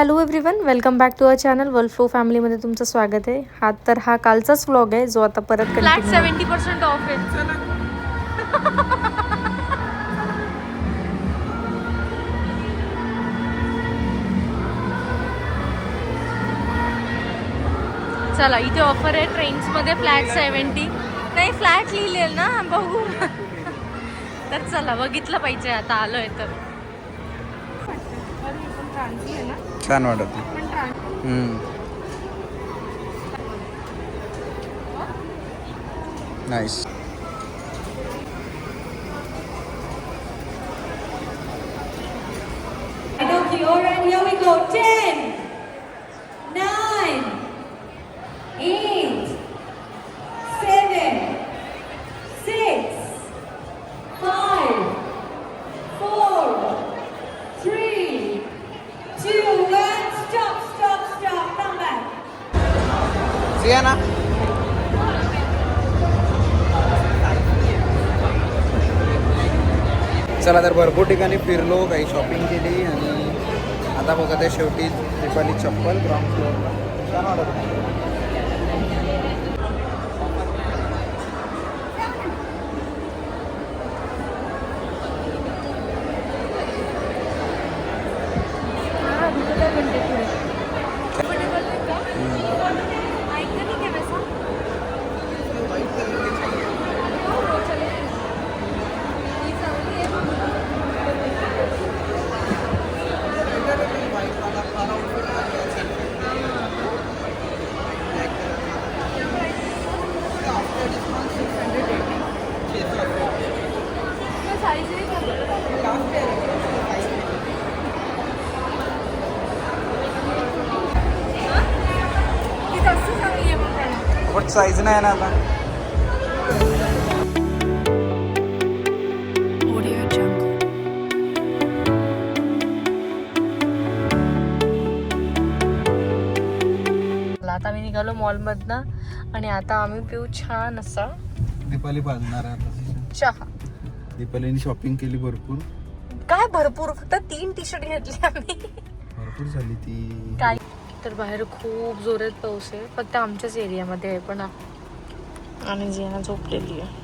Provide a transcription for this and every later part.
Hello everyone welcome back to our channel world flow फॅमिलीमध्ये तुमचं स्वागत आहे. हा तर हा कालचाच व्लॉग आहे जो आता परत सेव्हन्टी पर्सेंट ऑफ आहे. चला. इथे ऑफर आहे ट्रेन्समध्ये फ्लॅट सेव्हन्टी नाही फ्लॅट लिहिलेल ना बघू. तर चला बघितलं पाहिजे आता आलोय तर. छान वाटत nice Here we go. 10, Siya ना चला तर भरपूर ठिकाणी फिरलो काही शॉपिंग केली आणि आता बघा त्या शेवटी दिपाली चप्पल ग्राउंड फ्लोअरला छान वाटत साईज नाही ना आता. आता मी निघालो मॉलमधनं आणि आता आम्ही पिऊ छान असा दीपाली बाजणार आहे आता चहा. दीपालीने शॉपिंग केली भरपूर. काय भरपूर? फक्त तीन टी शर्ट घेतले आम्ही भरपूर झाली ती. काय? तर बाहेर खूप जोरात पाऊस आहे. फक्त आमच्याच एरियामध्ये आहे पण आणि जिना झोपलेली आहे.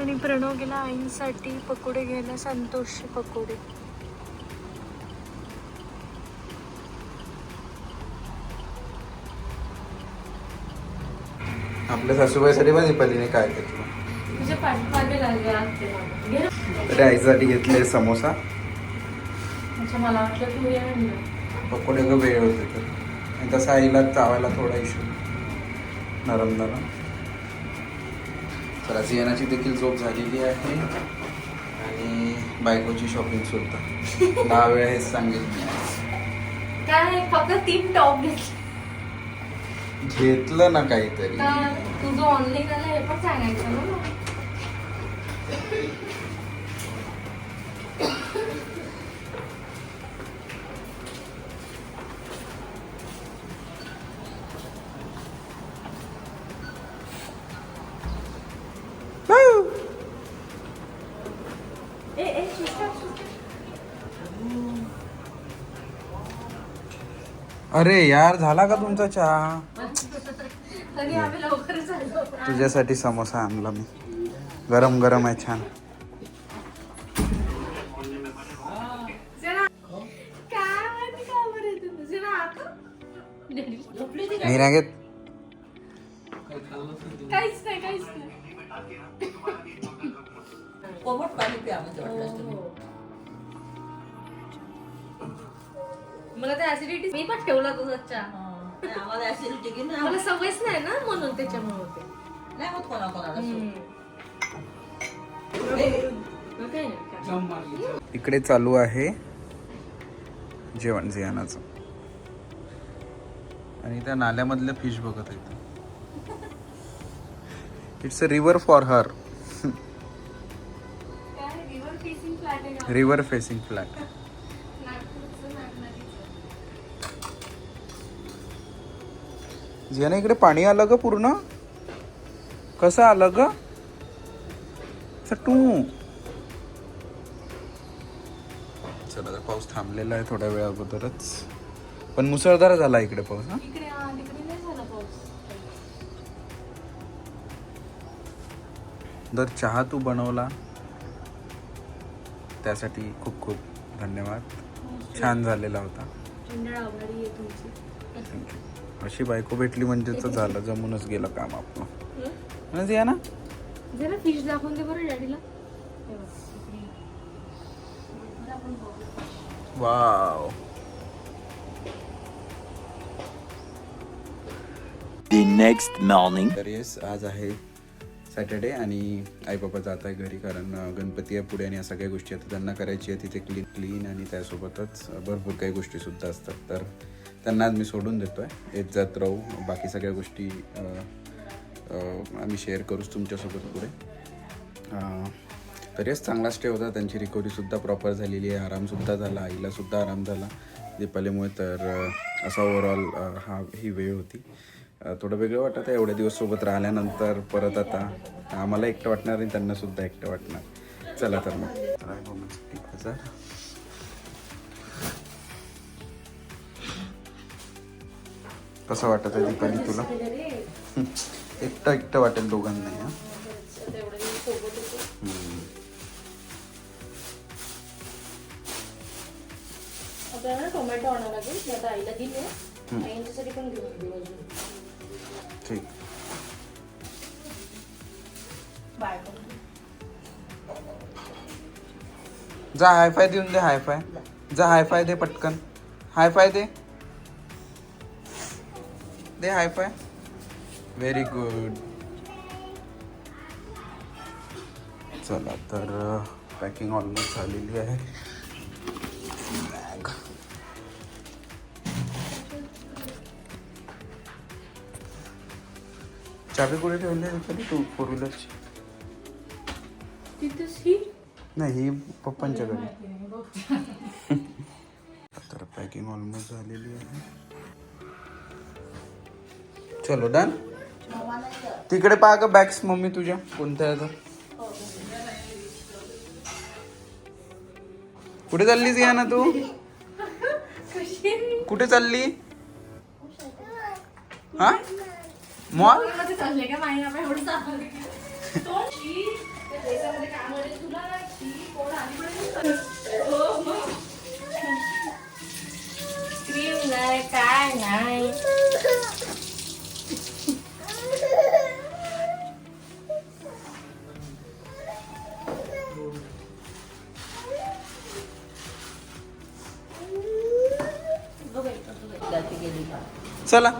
आणि प्रणव गेला आईंसाठी पकोडे घ्यायला संतोषचे पकोडे. आपल्या सासूबाईसाठी पण दीपालीने काय घेतलं. आईसाठी घेतले समोसा. अच्छा मला वाटलं तू पकोडे का वेळ होते तर. आणि तसं आईला चावायला थोडा इशू नरम नरम तर जियानाची देखील झोप झालेली आहे. आणि बायकोची शॉपिंग सुद्धा. दहा वेळा हेच सांगेल मी. आज. काय फक्त तीन टॉप घेतले. घेतलं ना काहीतरी. तर तुझं ऑनलाईन आलं हे पण सांगायचं ना अरे यार झाला का तुमचा चहा? तरी आम्ही लवकरच आलो. तुझ्यासाठी समोसा आणला मी. गरम गरम आहे छान. काय माहिती का बरं येते तुझे ना आता मी नाही घेत काहीच नाही काहीच नाही मला ते ऍसिडिटी मी पण ठेवला तुझा चहा आम्हाला ऍसिडिटी की मला सवयच नाही ना म्हणून त्याच्यामुळे होते नाही होत कोणा कोणाला काय नाही. इकडे चालू आहे जेवण जियानाचं. आणि त्या नाल्यामधलं फिश बघत आहेत it's a river for her? River facing flat Jiyana इकडे पाणी आलं ग पूर्ण. कसं आलं ग? टू चला तर पाऊस थांबलेला आहे थोड्या वेळा अगोदरच. पण मुसळधार झाला इकडे पाऊस हा? जर चहा तू बनवला. त्यासाठी खूप खूप धन्यवाद. छान झालेला होता. तुमची. अशी बायको भेटली म्हणजे तर झालं जमूनच गेलं काम आपलं. म्हणजे या ना. जरा फिश दाखवून दे बरं डॅडीला. वाव. The next morning. तर येस आज आहे सॅटर्डे आणि आई बाबा जात आहे घरी कारण गणपती आहे पुढे आणि या सगळ्या गोष्टी आता त्यांना करायची आहे तिथे क्लीन क्लीन आणि त्यासोबतच भरपूर काही गोष्टी सुद्धा असतात. तर त्यांना आज मी सोडून देतो आहे येत जात राहू. बाकी सगळ्या गोष्टी आम्ही शेअर करूच तुमच्यासोबत पुढे. बरेच तर येस चांगला स्टे होता. त्यांची रिकव्हरीसुद्धा प्रॉपर झालेली आहे. आरामसुद्धा झाला. आईलासुद्धा आराम झाला. दीपालीमुळे तर असा ओव्हरऑल हा ही वेळ होती. थोडं वेगळं वाटत आहे. एवढ्या दिवस सोबत राहिल्यानंतर परत आता आम्हाला एकटं वाटणार आणि त्यांनासुद्धा एकटं वाटणार. चला तर मग. तर हजार कसं वाटत आहे दीपाली तुला? एकटं एकटं वाटेल दोघांनाही हा? ना टोमॅटो आणावं लागेल आता आईला दिले आई यांच्यासाठी पण घेऊन येऊ अजून ठीक. बाय जा हायफाय देऊन दे हायफाय जा हायफाय दे पटकन. हायफाय दे. दे हायफाय व्हेरी गुड चला तर पॅकिंग ऑलमोस्ट झालेली आहे. बॅग चाबी कुठे ठेवली आहे? तू फोर व्हीलरची ही? नाही ही पप्पांच्या घरी तर पॅकिंग ऑलमोस्ट झालेली आहे. चलो डन तिकडे पहा का बॅग्स मम्मी तुझ्या. कोणत्या आहेत? कुठे चाललीस या ना तू? कुठे चालली? हा? मॉल? काय नाही. चला.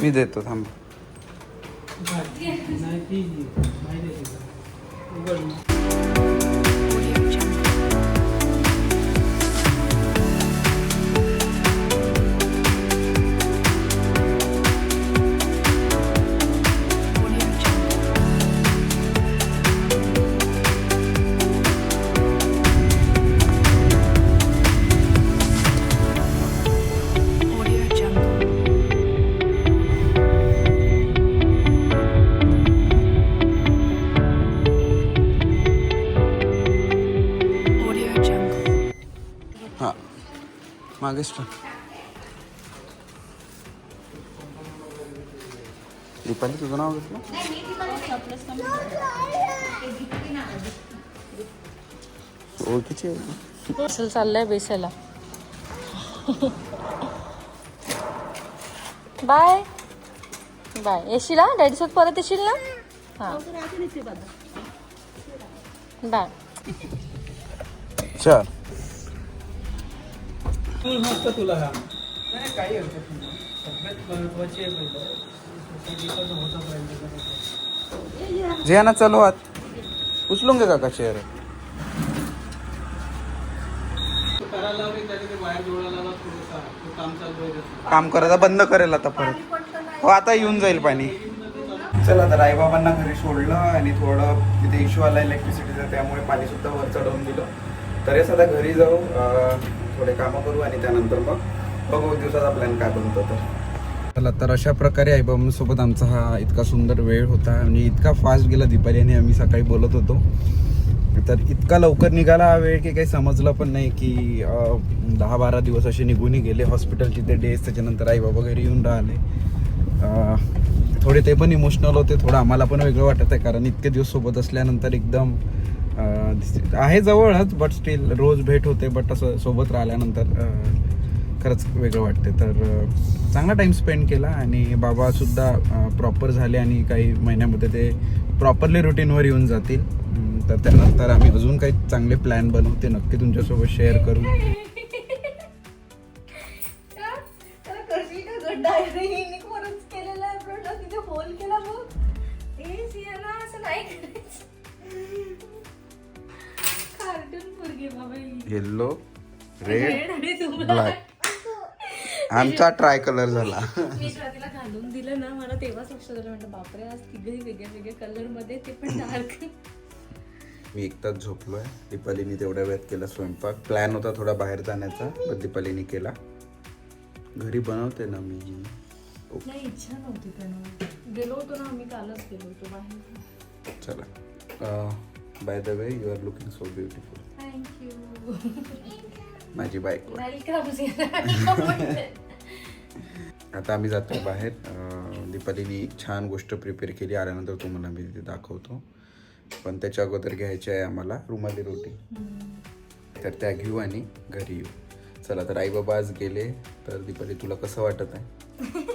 मी देतो थांब. मागेच ठेव दीपाली तुझं नाव घेतलं ओळखीची आहे का? असेल चाललंय बेसायला बाय बाय येशील हा डॅडी सोबत परत येशील ना हा बाय चल तू मस्त तुला हा नाही काही हरकत नाही. सगळ्यात महत्वाची आहे पहिलं होतं पाहिजे जे ना चलो आत. उचलून घे काका चेअर काम चालू आहे त्याचं. काम करायला बंद करेल आता परत. हो आता येऊन जाईल पाणी. चला तर आईबाबांना घरी सोडलं आणि थोडं तिथे इश्यू आला इलेक्ट्रिसिटीचा त्यामुळे पाणी सुद्धा वर चढवून दिलं. तर हे सध्या घरी जाऊ थोडे कामं करू आणि त्यानंतर मग बघू दिवसाचा प्लॅन काय बनतो तर. चला तर अशा प्रकारे आई सोबत आमचा हा इतका सुंदर वेळ होता आणि इतका फास्ट गेला दीपाली आणि आम्ही सकाळी बोलत होतो. तर इतका लवकर निघाला हा वेळ की काही समजलं पण नाही की दहा बारा दिवस असे निघूनही गेले हॉस्पिटलचे ते डेज त्याच्यानंतर आई बाबा घरी येऊन राहिले. थोडे ते पण इमोशनल होते थोडं आम्हाला पण वेगळं वाटत आहे कारण इतके दिवस सोबत असल्यानंतर एकदम आहे जवळच बट स्टील रोज भेट होते बट असं सोबत राहिल्यानंतर खरंच वेगळं वाटते. तर चांगला टाईम स्पेंड केला आणि बाबासुद्धा प्रॉपर झाले आणि काही महिन्यामध्ये ते प्रॉपरली रुटीनवर येऊन जातील. तर त्यानंतर आम्ही अजून काही चांगले प्लॅन बनवू ते नक्की तुमच्यासोबत शेअर करू येल्लो रेड ब्लॅक. आमचा ट्राय कलर झाला. मी स्वातीला घालून दिलं ना मला तेव्हाच लक्षात आलं. म्हटलं बापरे आज तिघही वेगळ्या वेगळ्या कलरमध्ये ते पण डार्क मी एक तास झोपलोय. दीपालीने तेवढ्या वेळात केला स्वयंपाक. प्लॅन होता थोडा बाहेर जाण्याचा पण दीपालीने केला. घरी बनवते ना मी. नाही इच्छा नव्हती पण. गेलो होतो ना आम्ही कालच गेलो होतो बाहेर. चला. By the way you are looking so beautiful thank you माझी बायको. आता आम्ही जातो बाहेर. दीपालीने छान गोष्ट प्रिपेअर केली. आल्यानंतर तुम्हाला मी तिथे दाखवतो. पण त्याच्या अगोदर घ्यायची आहे आम्हाला रुमाली रोटी. तर त्या घेऊ आणि घरी येऊ. चला तर आई बाबा आज गेले तर दीपाली तुला कसं वाटत आहे?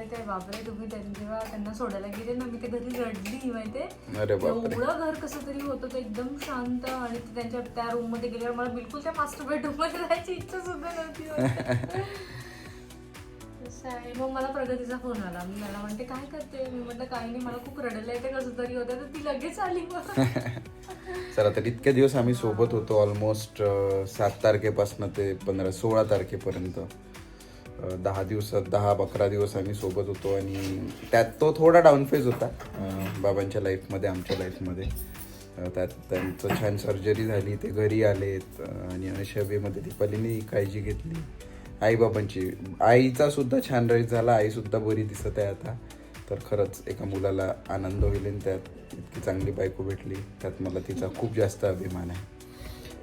वाटत आहे बापरे तुम्ही त्यांनी जेव्हा त्यांना सोडायला गेले ना मी ते घरी रडली अरे बापरे. एवढं घर कसं तरी होतं ते एकदम शांत आणि ते त्यांच्या त्या रूममध्ये गेल्यावर मला बिलकुल त्या मास्टर बेडरूममध्ये जायची इच्छा सुद्धा नव्हती होत. आहे. मग मला प्रगतीचा फोन आला. मी मला म्हणते काय करते मी म्हटलं काही नाही मला खूप रडलं येते कसं तरी होतं. तर ती लगेच आली मग. चला तर इतके दिवस आम्ही सोबत होतो ऑलमोस्ट सात तारखेपासून ते पंधरा सोळा तारखेपर्यंत. दहा दिवसात दहा अकरा दिवस आम्ही सोबत होतो आणि त्यात तो थोडा डाऊन फेज होता बाबांच्या लाईफमध्ये आमच्या लाईफमध्ये त्यात त्यांचं छान सर्जरी झाली ते घरी आलेत आणि अशा वेमध्ये दीपालीने काळजी घेतली. आईबाबांची आईचा सुद्धा छान राईट झाला आईसुद्धा बरी दिसत आहे आता. तर खरंच एका मुलाला आनंद होईल आणि त्यात इतकी चांगली बायको भेटली त्यात मला तिचा खूप जास्त अभिमान आहे.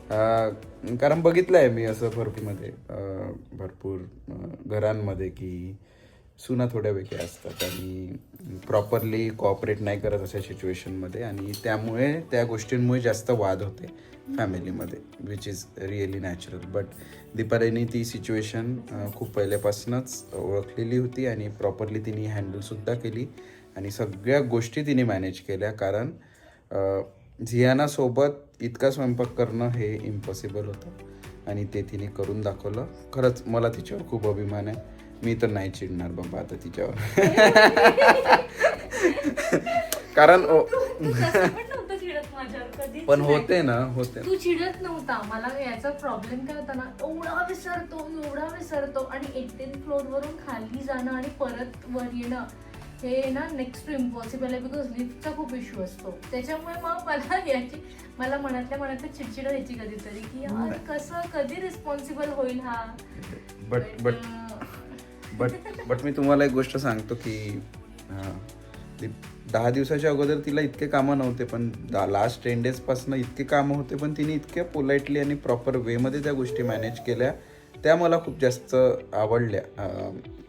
कारण बघितलं आहे मी असं भरपूरमध्ये भरपूर घरांमध्ये की सुना थोड्यापैकी असतात आणि प्रॉपरली कॉपरेट नाही करत अशा सिच्युएशनमध्ये आणि त्यामुळे त्या गोष्टींमुळे जास्त वाद होते फॅमिलीमध्ये which is really natural but दीपालीने ती सिच्युएशन खूप पहिल्यापासूनच ओळखलेली होती आणि प्रॉपरली तिने हँडलसुद्धा केली आणि सगळ्या गोष्टी तिने मॅनेज केल्या. कारण झियानासोबत इतका स्वयंपाक करणं हे इम्पॉसिबल होतं. आणि ते तिने करून दाखवलं. खरंच मला तिच्यावर खूप अभिमान आहे. मी तर नाही चिडणार बाबा आता तिच्यावर. कारण पण. होते ना होते. तू चिडत नव्हता. मला याचा प्रॉब्लेम काय होता ना एवढा विसरतो एवढा विसरतो. आणि एटीन फ्लोर वरून खाली जाणं आणि परत वर येणं हे ना नेक्स्ट इम्पॉसिबल आहे बिकॉज लिफ्टचा खूप इश्यू असतो. त्याच्यामुळे मग मला याची मला मनातल्या मनात चिडचिड व्हायची कधीतरी की यार कसं कधी रिस्पॉन्सिबल होईल हा? बट बट बट बट मी तुम्हाला एक गोष्ट सांगतो की दहा दिवसाच्या अगोदर तिला इतके कामं नव्हते पण लास्ट टेन डेजपासून इतके कामं होते पण तिने इतके पोलाइटली आणि प्रॉपर वेमध्ये त्या गोष्टी मॅनेज केल्या. त्या मला खूप जास्त आवडल्या.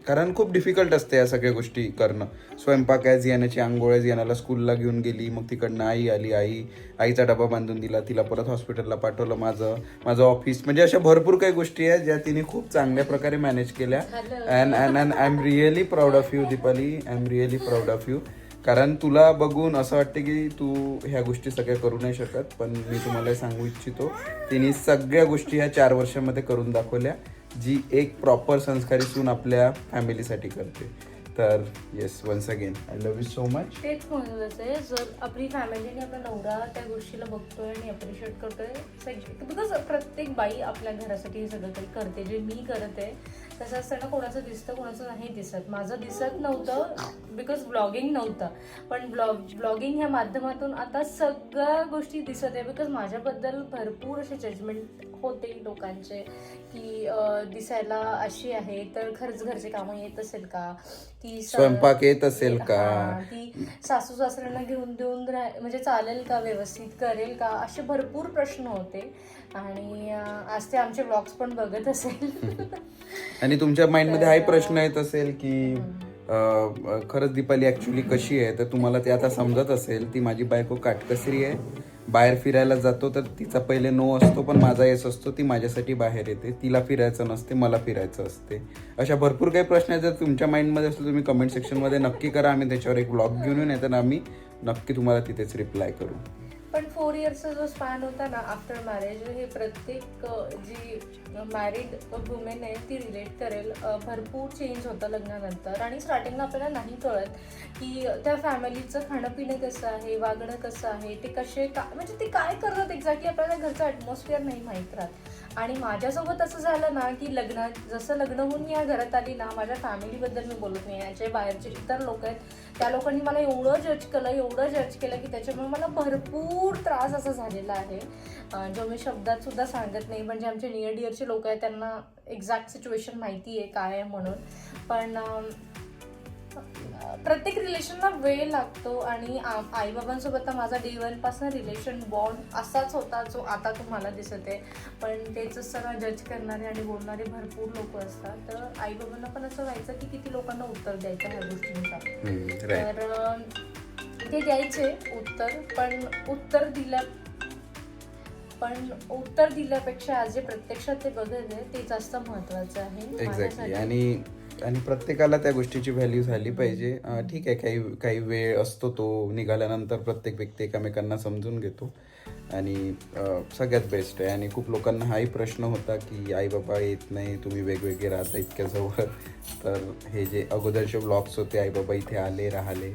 कारण खूप डिफिकल्ट असते या सगळ्या गोष्टी करणं. स्वयंपाक आहे जियानाची आंघोळ आहे जियानाला स्कूलला घेऊन गेली मग तिकडनं आई आली आई आईचा डबा बांधून दिला तिला परत हॉस्पिटलला पाठवलं माझं माझं ऑफिस म्हणजे अशा भरपूर काही गोष्टी आहेत ज्या तिने खूप चांगल्या प्रकारे मॅनेज केल्या. And and and I am really proud of you Deepali I am really proud of you कारण तुला बघून असं वाटतं की तू ह्या गोष्टी सगळ्या करू नाही शकत पण मी तुम्हाला सांगू इच्छितो तिने सगळ्या गोष्टी ह्या चार वर्षामध्ये करून दाखवल्या जी एक प्रॉपर संस्कारी सून आपल्या फॅमिलीसाठी करते. तर yes once again I love you so much तेच आहे जर आपली फॅमिलीने आपला नवरा त्या गोष्टीला बघतोय आणि अप्रिशिएट करतोय बिकॉज प्रत्येक बाई आपल्या घरासाठी सगळं काही करते जे मी करत. आहे तसं असताना कोणाचं दिसतं कोणाचं नाही दिसत. माझं दिसत नव्हतं बिकॉज ब्लॉगिंग नव्हतं. पण ब्लॉग ब्लॉगिंग ह्या माध्यमातून आता सगळ्या गोष्टी दिसत आहे बिकॉज माझ्याबद्दल भरपूर असे जजमेंट होते लोकांचे की दिसायला अशी आहे तर खरंच घरचे कामं येत असेल का? ती स- स्वयंपाक येत असेल का? ती सासू सासऱ्यांना घेऊन देऊन राह- म्हणजे चालेल का? व्यवस्थित करेल का? असे भरपूर प्रश्न होते. आणि आज ते आमचे ब्लॉग्स पण बघत असेल. आणि तुमच्या माइंडमध्ये हाही प्रश्न येत असेल की अं, खरंच दीपाली ऍक्च्युली कशी आहे? तर तुम्हाला ते आता समजत असेल. ती माझी बायको काटकसरी आहे. बाहेर फिरायला जातो तर तिचा पहिले नो असतो पण माझा येस असतो. ती माझ्यासाठी बाहेर येते. तिला फिरायचं नसते मला फिरायचं असते. अशा भरपूर काही प्रश्न आहेत. जर तुमच्या माइंडमध्ये असले तुम्ही कमेंट सेक्शनमध्ये नक्की करा. आम्ही त्याच्यावर एक ब्लॉग घेऊन येऊ नाही तर आम्ही नक्की तुम्हाला तिथेच रिप्लाय करू. पण फोर इयर्सचा जो स्पॅन होता ना आफ्टर मॅरेज हे प्रत्येक जी मॅरिड वुमेन आहे ती रिलेट करेल. भरपूर चेंज होतं लग्नानंतर. आणि स्टार्टिंगला आपल्याला नाही कळत की त्या फॅमिलीचं खाणं पिणं कसं आहे वागणं कसं आहे ते कसे का म्हणजे ते काय करतात एक्झॅक्टली आपल्याला घरचं ॲटमॉस्फिअर नाही माहीत राहत. आणि माझ्यासोबत असं झालं ना की लग्नात जसं लग्न होऊन मी या घरात आली ना माझ्या फॅमिलीबद्दल मी बोलत नाही. याचे बाहेरचे इतर लोक आहेत त्या लोकांनी मला एवढं जज केलं एवढं जज केलं की त्याच्यामुळे मला भरपूर त्रास असा झालेला आहे. जो मी शब्दात सुद्धा सांगत नाही म्हणजे आमचे नियर डिअरचे लोक आहेत त्यांना एक्झॅक्ट सिच्युएशन माहिती आहे काय आहे म्हणून. पण प्रत्येक रिलेशनला वेळ लागतो आणि आई बाबांसोबत तर माझा डे पासून रिलेशन बॉन्ड असाच होता जो आता तुम्हाला दिसत आहे पण तेच सगळं जज करणारे आणि बोलणारे भरपूर लोक असतात. तर आई बाबांना पण असं व्हायचं की किती लोकांना उत्तर द्यायचं ह्या गोष्टींचा. तर ते द्यायचे उत्तर पण उत्तर दिल्या पण उत्तर दिल्यापेक्षा आज जे प्रत्यक्षात ते बघत आहे ते जास्त महत्वाचं आहे. आणि आणि प्रत्येकाला त्या गोष्टीची व्हॅल्यू झाली पाहिजे. ठीक आहे काही काही वेळ असतो तो निघाल्यानंतर प्रत्येक व्यक्ती एकमेकांना समजून घेतो. आणि सगळ्यात बेस्ट आहे. आणि खूप लोकांना हाही प्रश्न होता की आई बाबा येत नाही तुम्ही वेगवेगळे राहता इतक्या जवळ. तर हे जे अगोदरचे ब्लॉग्स होते आई बाबा इथे आले राहिले.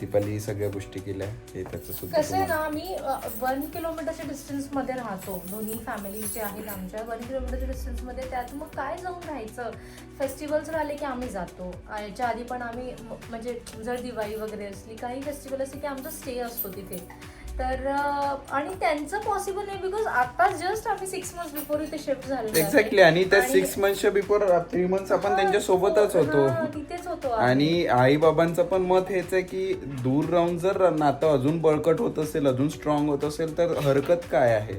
दीपाली सगळ्या गोष्टी केल्या. हे त्याचं सुद्धा कसं आहे तुम्हाला- ना आम्ही वन किलोमीटरच्या डिस्टन्समध्ये राहतो. दोन्ही फॅमिली जे आहेत आमच्या वन किलोमीटरच्या डिस्टन्समध्ये त्यात मग काय जाऊन राहायचं? फेस्टिवल्स राहिले की आम्ही जातो. आ, याच्या आधी पण आम्ही म- म्हणजे जर दिवाळी वगैरे असली काही फेस्टिवल असली की आमचा स्टे असतो तिथे. तर आणि त्यांचं पॉसिबल नाही बिकॉज आता जस्ट आम्ही सिक्स मंथ बिफोर इथे शिफ्ट झालो एक्झॅक्टली आणि त्या सिक्स मंथच्या बिफोर थ्री मंथ्स आपण त्यांच्या सोबतच होतो. तिथेच होतो. आणि आई बाबांचं पण मत हेच आहे की दूर राहून जर नातं अजून बळकट होत असेल अजून स्ट्रॉंग होत असेल तर हरकत काय आहे?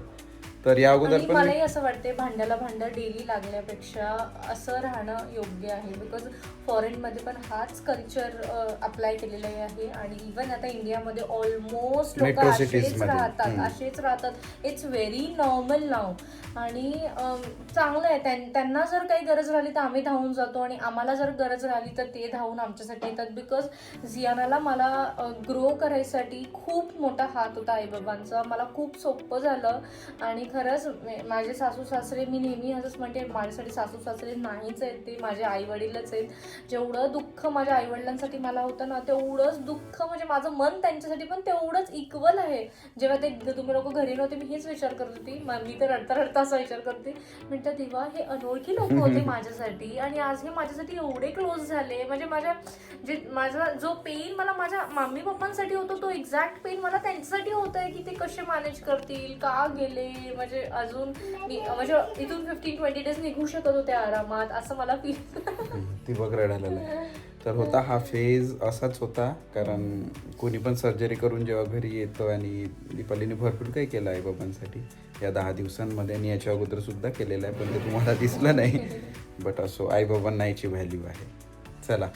तर या अगोदर पण मलाही असं वाटते भांड्याला भांडं डेली लागल्यापेक्षा असं राहणं योग्य आहे. बिकॉज फॉरेनमध्ये पण हाच कल्चर अप्लाय केलेला आहे. आणि इवन आता इंडियामध्ये ऑलमोस्ट लोक असेच. राहतात. असेच राहतात. इट्स व्हेरी नॉर्मल नाव आणि चांगलं आहे. त्यां- त्यांना जर काही गरज राहिली तर आम्ही धावून जातो. आणि आम्हाला जर गरज राहिली तर ते धावून आमच्यासाठी येतात. बिकॉज झियानाला मला ग्रो करायसाठी खूप मोठा हात होता आईबाबांचा. मला खूप सोपं झालं. आणि खरंच माझे सासू सासरे मी नेहमी असंच म्हणते माझ्यासाठी सासू सासरे नाहीच आहेत ते माझे आई वडीलच आहेत. जेवढं दुःख माझ्या आई वडिलांसाठी मला होतं ना तेवढंच दुःख म्हणजे माझं मन त्यांच्यासाठी पण तेवढंच इक्वल आहे. जेव्हा ते तुम्ही लोक घरी नव्हते मी हेच विचार करत होती. म- मी तर रडता रडता असा विचार करते म्हणतं देवा हे अनोळखी लोक होते माझ्यासाठी आणि आज हे माझ्यासाठी एवढे क्लोज झाले. म्हणजे माझ्या जे माझा जो पेन मला माझ्या मम्मी पप्पांसाठी होतो तो एक्झॅक्ट पेन मला त्यांच्यासाठी होत आहे की ते कसे मॅनेज करतील का गेले म्हणजे अजून मी म्हणजे इथून फिफ्टीन ट्वेंटी डेज निघू शकत होते आरामात असं मला फील ती बघ रडायला लागली. तर होता हा फेज असाच होता कारण कोणी पण सर्जरी करून जेव्हा घरी येतं आणि दीपालीने भरपूर काही केलं आहे बाबांसाठी. या दहा दिवसांमध्ये आणि याच्या अगोदर सुद्धा केलेलं आहे पण ते तुम्हाला दिसलं नाही. बट असो आई बाबांना याची व्हॅल्यू आहे. चला.